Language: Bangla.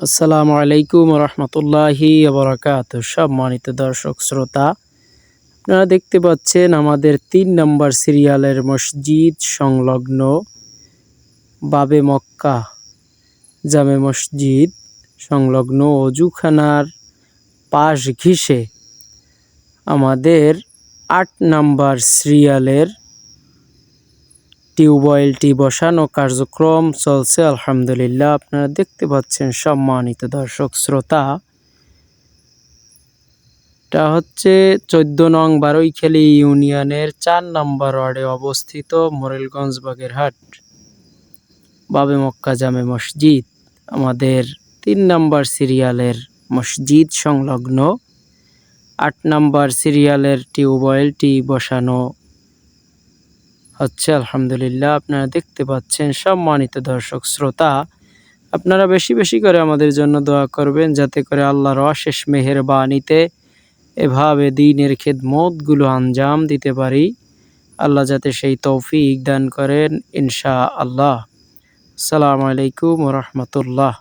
আসসালামু আলাইকুম রহমতুল্লাহি বরকাত সম্মানিত দর্শক শ্রোতা, আপনারা দেখতে পাচ্ছেন আমাদের তিন নম্বর সিরিয়ালের মসজিদ সংলগ্ন বাবে মক্কা জামে মসজিদ সংলগ্ন অজুখানার পাশ ঘিসে আমাদের আট নাম্বার সিরিয়ালের টিউবওয়েলটি বসানো কার্যক্রম চলছে, আলহামদুলিল্লাহ। আপনারা দেখতে পাচ্ছেন সম্মানিত দর্শক শ্রোতা। এটা হচ্ছে চোদ্দ নং বারৈখালী ইউনিয়নের চার নম্বর ওয়ার্ডে অবস্থিত মোরেলগঞ্জ বাগেরহাট, বাবে মক্কা জামে মসজিদ। আমাদের তিন নম্বর সিরিয়ালের মসজিদ সংলগ্ন। আট নম্বর সিরিয়ালের টিউবওয়েলটি বসানো হচ্ছে আলহামদুলিল্লাহ, আপনারা দেখতে পাচ্ছেন সম্মানিত দর্শক শ্রোতা, আপনারা বেশি বেশি করে আমাদের জন্য দোয়া করবেন যাতে করে আল্লাহর অশেষ মেহেরবানিতে এভাবে দিনের খেদমতগুলো আঞ্জাম দিতে পারি। আল্লাহ যাতে সেই তৌফিক দান করেন ইনশা আল্লাহ আসসালামু আলাইকুম রহমতুল্লাহ।